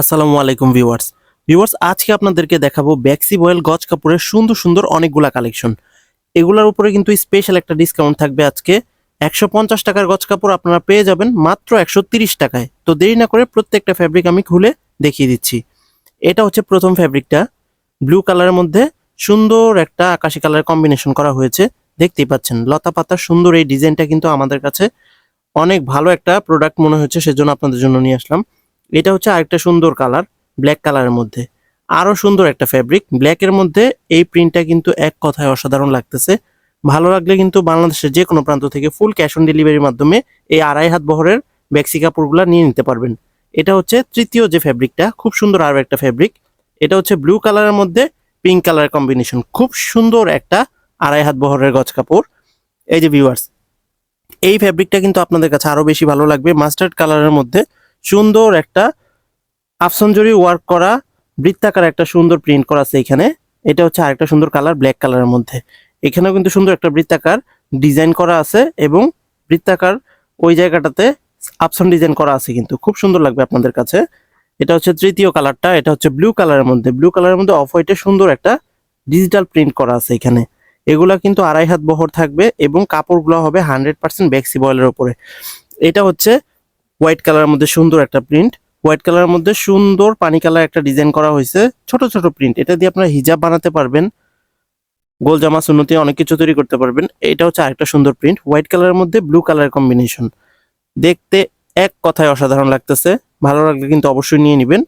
আসসালামু আলাইকুম viewers. Viewers, আজকে আপনাদেরকে দেখাবো ব্যাক্সি বয়েল গজ কাপড়ের সুন্দর সুন্দর অনেকগুলা কালেকশন। এগুলোর উপরে কিন্তু স্পেশাল একটা ডিসকাউন্ট থাকবে আজকে। একশো পঞ্চাশ টাকার গজ কাপড় আপনারা পেয়ে যাবেন মাত্র একশো তিরিশ টাকায়। তো দেরি না করে প্রত্যেকটা ফ্যাব্রিক আমি খুলে দেখিয়ে দিচ্ছি। এটা হচ্ছে প্রথম ফ্যাব্রিকটা ব্লু কালারের মধ্যে সুন্দর একটা আকাশি কালারের কম্বিনেশন করা হয়েছে। দেখতেই পাচ্ছেন, লতা পাতার সুন্দর এই ডিজাইনটা কিন্তু আমাদের কাছে অনেক ভালো একটা প্রোডাক্ট মনে হচ্ছে, সেজন্য আপনাদের জন্য নিয়ে আসলাম। এটা হচ্ছে আরেকটা সুন্দর কালার ব্ল্যাক কালারের মধ্যে। আরও সুন্দর একটা ফ্যাব্রিক ব্ল্যাকের মধ্যে এই প্রিন্টটা কিন্তু এক কথায় অসাধারণ লাগতেছে। ভালো লাগলে কিন্তু বাংলাদেশের যে কোনো প্রান্ত থেকে ফুল ক্যাশ অন ডেলিভারির মাধ্যমে এই আড়াই হাত বহরের ব্যাক্সি কাপড়গুলো নিয়ে নিতে পারবেন। এটা হচ্ছে তৃতীয় যে ফ্যাব্রিকটা খুব সুন্দর আরও একটা ফ্যাব্রিক এটা হচ্ছে ব্লু কালারের মধ্যে পিঙ্ক কালার কম্বিনেশন খুব সুন্দর একটা আড়াই হাত বহরের গজ কাপড়। এই যে ভিউয়ার্স এই ফ্যাব্রিকটা কিন্তু আপনাদের কাছে আরও বেশি ভালো লাগবে। মাস্টার্ড কালারের মধ্যে সুন্দর একটা আফসনজরি ওয়ার্ক করা, বৃত্তাকার একটা সুন্দর প্রিন্ট করা আছে এখানে। এটা হচ্ছে আরেকটা সুন্দর কালার ব্ল্যাক কালারের মধ্যে। এখানেও কিন্তু সুন্দর একটা বৃত্তাকার ডিজাইন করা আছে এবং বৃত্তাকার ওই জায়গাটাতে আপসন ডিজাইন করা আছে কিন্তু। খুব সুন্দর লাগবে আপনাদের কাছে। এটা হচ্ছে তৃতীয় কালারটা এটা হচ্ছে ব্লু কালারের মধ্যে। ব্লু কালারের মধ্যে অফ হোয়াইটে সুন্দর একটা ডিজিটাল প্রিন্ট করা আছে এখানে। এগুলা কিন্তু আড়াই হাত বহর থাকবে এবং কাপড়গুলো হবে হান্ড্রেড পার্সেন্ট ব্যাক্সি বয়েলের উপরে। এটা হচ্ছে হোয়াইট কালারের মধ্যে সুন্দর একটা প্রিন্ট। হোয়াইট কালারের মধ্যে সুন্দর পানি কালার একটা ডিজাইন করা হয়েছে। ছোট ছোট প্রিন্ট। এটা দিয়ে আপনারা হিজাব বানাতে পারবেন। গোল জামা সুন্নতি, অনেক কিছু তৈরি করতে পারবেন। এটা হচ্ছে আরেকটা সুন্দর প্রিন্ট। হোয়াইট কালারের মধ্যে ব্লু কালার কম্বিনেশন। দেখতে এক কথায় অসাধারণ লাগতেছে। ভালো লাগলে কিন্তু অবশ্যই নিয়ে নেবেন।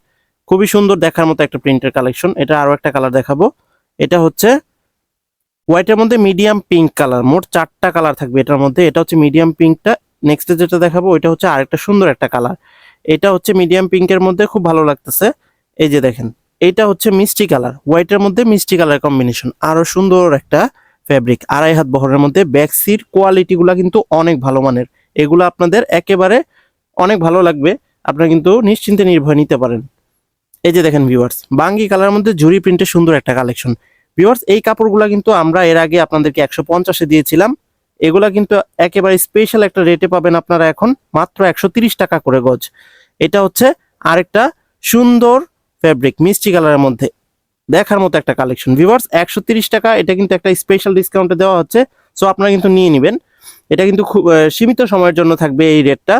খুবই সুন্দর দেখার মতো একটা প্রিন্টের কালেকশন। এটা আরও একটা কালার দেখাবো। এটা হচ্ছে হোয়াইটের মধ্যে মিডিয়াম পিঙ্ক কালার। মোট চারটা কালার থাকবে এটার মধ্যে। এটা হচ্ছে মিডিয়াম পিঙ্কটা নেক্সটে যেটা দেখাবো, ওইটা হচ্ছে আরেকটা সুন্দর একটা কালার এটা হচ্ছে মিডিয়াম পিঙ্কের মধ্যে খুব ভালো লাগতেছে। এই যে দেখেন, এটা হচ্ছে মিষ্টি কালার হোয়াইটের মধ্যে মিষ্টি কালার কম্বিনেশন আরও সুন্দর একটা ফ্যাব্রিক আড়াই হাত বহরের মধ্যে ব্যাকসির কোয়ালিটি গুলা কিন্তু অনেক ভালো মানের। এগুলো আপনাদের একেবারে অনেক ভালো লাগবে। আপনারা কিন্তু নিশ্চিন্তে নির্ভয় নিতে পারেন। এই যে দেখেন ভিউয়ার্স বাঙ্গি কালারের মধ্যে জুরি প্রিন্টের সুন্দর একটা কালেকশন ভিউয়ার্স এই কাপড়গুলো কিন্তু আমরা এর আগে আপনাদেরকে একশো পঞ্চাশে দিয়েছিলাম। এগুলা কিন্তু একেবারে স্পেশাল একটা রেটে পাবেন আপনারা এখন, মাত্র একশো টাকা করে গজ। এটা হচ্ছে আরেকটা সুন্দর ফ্যাব্রিক মিষ্টি কালারের মধ্যে। দেখার মতো একটা কালেকশন ভিভার্স একশো টাকা, এটা কিন্তু একটা স্পেশাল ডিসকাউন্টে দেওয়া হচ্ছে। সো আপনারা কিন্তু নিয়ে নেবেন। এটা কিন্তু খুব সীমিত সময়ের জন্য থাকবে এই রেটটা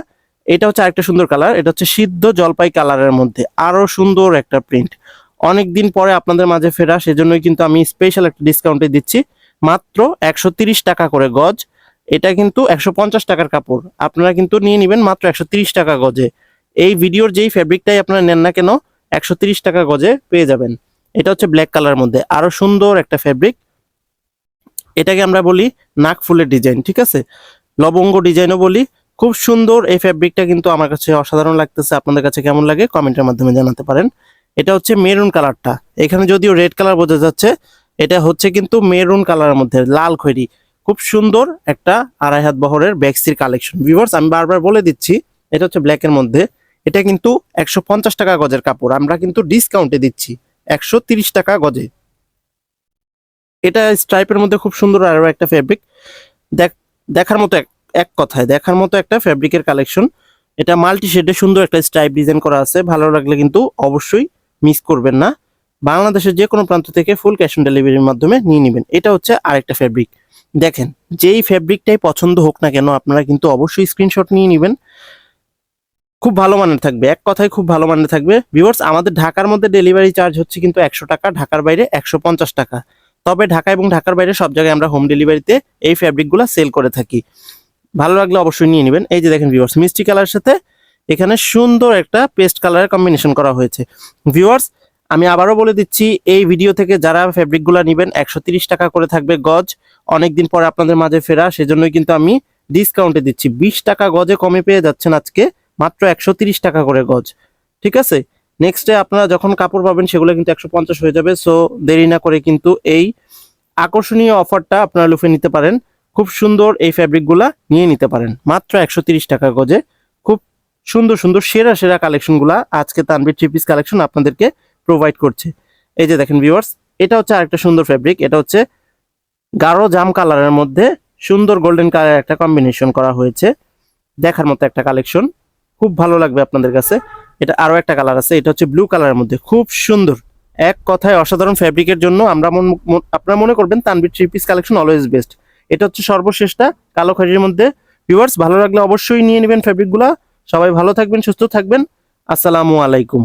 এটা হচ্ছে আরেকটা সুন্দর কালার এটা হচ্ছে সিদ্ধ জলপাই কালারের মধ্যে। আরও সুন্দর একটা প্রিন্ট অনেক দিন পরে আপনাদের মাঝে ফেরা, সেজন্যই কিন্তু আমি স্পেশাল একটা ডিসকাউন্টে দিচ্ছি। মাত্র একশো টাকা করে গজ। এটা কিন্তু একশো পঞ্চাশ টাকার কাপড়। আপনারা কিন্তু নিয়ে নেবেন মাত্র একশো তিরিশ টাকা গজে। এই ভিডিওর যেই ফ্যাব্রিকটাই আপনারা নেন না কেন, একশো তিরিশ টাকা গজে পেয়ে যাবেন। এটা হচ্ছে ব্ল্যাক কালার মধ্যে। আরও সুন্দর একটা ফ্যাব্রিক এটাকে আমরা বলি নাক ফুলের ডিজাইন ঠিক আছে? লবঙ্গ ডিজাইনও বলি। খুব সুন্দর এই ফ্যাব্রিকটা কিন্তু আমার কাছে অসাধারণ লাগতেছে। আপনাদের কাছে কেমন লাগে কমেন্টের মাধ্যমে জানাতে পারেন। এটা হচ্ছে মেরুন কালারটা এখানে যদিও রেড কালার বোঝা যাচ্ছে, এটা হচ্ছে কিন্তু মেরুন কালারের মধ্যে, লাল খয়েরি খুব সুন্দর একটা আড়াই হাত বহরের ব্যাক্সির কালেকশন ভিউয়ার্স আমি বারবার বলে দিচ্ছি, এটা হচ্ছে ব্ল্যাকের মধ্যে। এটা কিন্তু একশো পঞ্চাশ টাকা গজের কাপড়। আমরা কিন্তু ডিসকাউন্টে দিচ্ছি একশো টাকা গজে। এটা স্ট্রাইপের মধ্যে খুব সুন্দর আরও একটা ফ্যাব্রিক দেখ, দেখার মতো এক এক কথায়, দেখার মতো একটা ফ্যাব্রিকের কালেকশন এটা মাল্টি শেডে সুন্দর একটা স্ট্রাইপ ডিজাইন করা আছে। ভালো লাগলে কিন্তু অবশ্যই মিস করবেন না। বাংলাদেশের যে কোনো প্রান্ত থেকে ফুল ক্যাশ অন ডেলিভারির মাধ্যমে নিয়ে নেবেন। এটা হচ্ছে আরেকটা ফ্যাব্রিক দেখেন, যেই ফ্যাব্রিকটাই পছন্দ হোক না কেন, আপনারা কিন্তু অবশ্যই স্ক্রিনশট নিয়ে নেবেন। খুব ভালো মানের থাকবে, এক কথায় খুব ভালো মানের থাকবে। ভিউয়ার্স আমাদের ঢাকার মধ্যে ডেলিভারি চার্জ হচ্ছে কিন্তু একশো টাকা, ঢাকার বাইরে একশো পঞ্চাশ টাকা। তবে ঢাকা এবং ঢাকার বাইরে সব জায়গায় আমরা হোম ডেলিভারিতে এই ফ্যাব্রিকগুলো সেল করে থাকি। ভালো লাগলে অবশ্যই নিয়ে নেবেন। এই যে দেখেন ভিউয়ার্স মিষ্টি কালারের সাথে এখানে সুন্দর একটা পেস্ট কালারের কম্বিনেশন করা হয়েছে। ভিউয়ার্স আমি আবারও বলে দিচ্ছি, এই ভিডিও থেকে যারা ফ্যাব্রিকগুলো নেবেন, একশো টাকা করে থাকবে গজ। অনেকদিন পরে আপনাদের মাঝে ফেরা, সেজন্যই কিন্তু আমি ডিসকাউন্টে দিচ্ছি। বিশ টাকা গজে কমে পেয়ে যাচ্ছেন আজকে মাত্র একশো টাকা করে গজ। ঠিক আছে? নেক্সটে আপনারা যখন কাপড় পাবেন, সেগুলো কিন্তু একশো পঞ্চাশ হয়ে যাবে। সো দেরি না করে কিন্তু এই আকর্ষণীয় অফারটা আপনারা লুফে নিতে পারেন। খুব সুন্দর এই ফ্যাব্রিকগুলা নিয়ে নিতে পারেন। মাত্র একশো টাকা গজে। খুব সুন্দর সুন্দর, সেরা সেরা কালেকশনগুলা আজকে তানবির থ্রি পিস কালেকশন আপনাদেরকে প্রোভাইড করছে। এই যে দেখেন ভিউয়ার্স এটা হচ্ছে আরেকটা সুন্দর ফ্যাব্রিক এটা হচ্ছে গাঢ় জাম কালারের মধ্যে সুন্দর গোল্ডেন কালার একটা কম্বিনেশন করা হয়েছে। দেখার মতো একটা কালেকশন খুব ভালো লাগবে আপনাদের কাছে। এটা আরও একটা কালার আছে, এটা হচ্ছে ব্লু কালারের মধ্যে। খুব সুন্দর। এক কথায় অসাধারণ ফ্যাব্রিকের জন্য আমরা আপনারা মনে করবেন Tanvir three piece collection always best এটা হচ্ছে সর্বশেষটা, কালো খাড়ির মধ্যে। ভিউয়ার্স ভালো লাগলে অবশ্যই নিয়ে নেবেন ফ্যাব্রিকগুলা সবাই ভালো থাকবেন, সুস্থ থাকবেন। আসসালামু আলাইকুম।